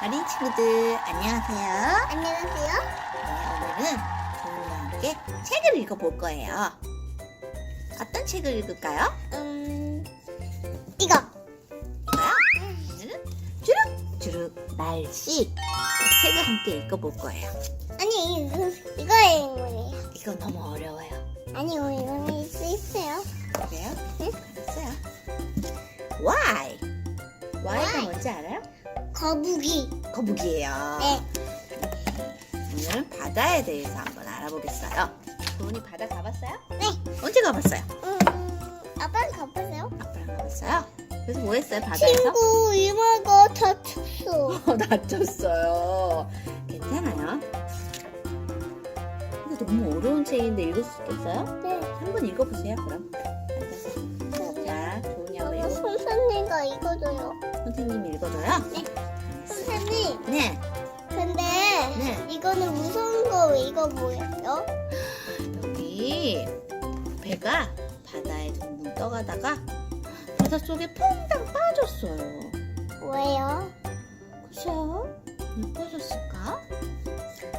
어린 친구들 안녕하세요. 안녕하세요. 네, 오늘은 조은이와 함께 책을 읽어볼 거예요. 어떤 책을 읽을까요? 음, 이거. 이거요? 오늘은 주룩 주룩 날씨 이 책을 함께 읽어볼 거예요. 아니, 이거, 이거의 인물이에요. 이건 너무 어려워요. 아니, 이거 인물일 수 있어요. 그래요? 응? 알았어요. Why? Why가 Why? 뭔지 알아요? 거북이. 거북이에요. 네. 오늘은 바다에 대해서 한번 알아보겠어요. 조은이 바다 가봤어요? 네. 언제 가봤어요? 음, 아빠는 가보세요. 아빠랑 가봤어요? 그래서 뭐 했어요 바다에서? 친구 이마가 다쳤어. 어, 다쳤어요. 괜찮아요? 이거 너무 어려운 책인데 읽을 수 있겠어요? 네. 한번 읽어보세요 그럼. 앉아서. 자, 조은이 한번 읽어. 선생님과 읽어줘요. 선생님 읽어줘요? 네. 선생님, 네, 근데 네. 이거는 무서운 거왜 이거 뭐예요? 여기 배가 바다에 둥둥 떠가다가 바다 속에 퐁당 빠졌어요. 왜요? 글쎄요? 왜 빠졌을까?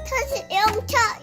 다시 영차,